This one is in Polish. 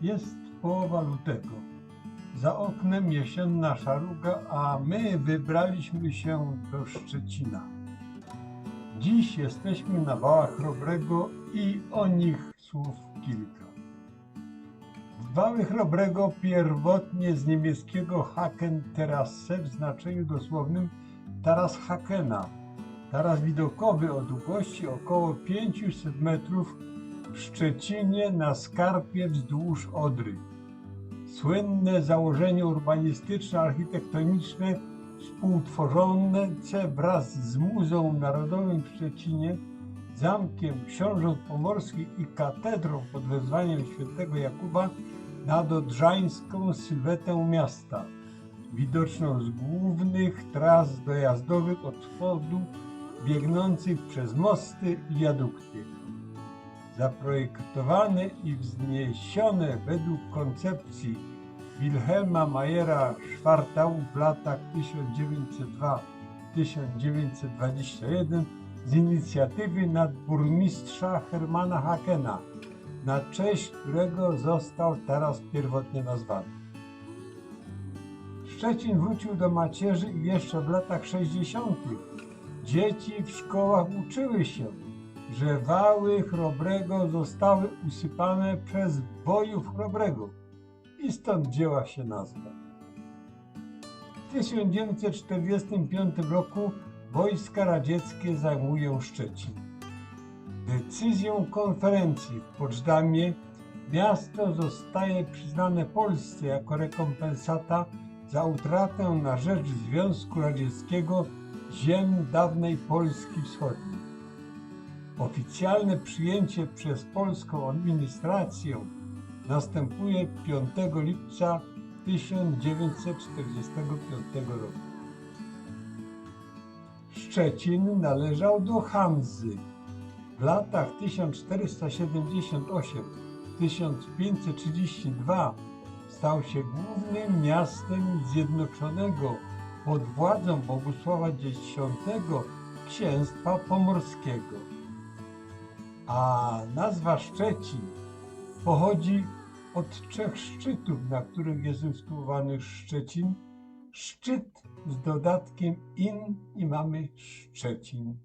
Jest połowa lutego. Za oknem jesienna szaruga, a my wybraliśmy się do Szczecina. Dziś jesteśmy na wałach Chrobrego i o nich słów kilka. Wały Chrobrego pierwotnie z niemieckiego Haken Terrasse w znaczeniu dosłownym taras Hakena. Taras widokowy o długości około 500 metrów w Szczecinie na skarpie wzdłuż Odry. Słynne założenie urbanistyczno-architektoniczne współtworzone wraz z Muzeum Narodowym w Szczecinie, Zamkiem Książąt Pomorskich i katedrą pod wezwaniem świętego Jakuba nad odrzańską sylwetę miasta, widoczną z głównych tras dojazdowych od wschodu biegnących przez mosty i wiadukty. Zaprojektowane i wzniesione według koncepcji Wilhelma Mayera Schwartau w latach 1902-1921 z inicjatywy nadburmistrza Hermana Hakena, na cześć którego został teraz pierwotnie nazwany. Szczecin wrócił do macierzy i jeszcze w latach 60. dzieci w szkołach uczyły się, że wały Chrobrego zostały usypane przez bojów Chrobrego i stąd wzięła się nazwa. W 1945 roku wojska radzieckie zajmują Szczecin. Decyzją konferencji w Poczdamie miasto zostaje przyznane Polsce jako rekompensata za utratę na rzecz Związku Radzieckiego ziem dawnej Polski Wschodniej. Oficjalne przyjęcie przez polską administrację następuje 5 lipca 1945 roku. Szczecin należał do Hanzy. W latach 1478-1532 stał się głównym miastem Zjednoczonego pod władzą Bogusława X Księstwa Pomorskiego. A nazwa Szczecin pochodzi od trzech szczytów, na których jest usytuowany Szczecin. Szczyt z dodatkiem in i mamy Szczecin.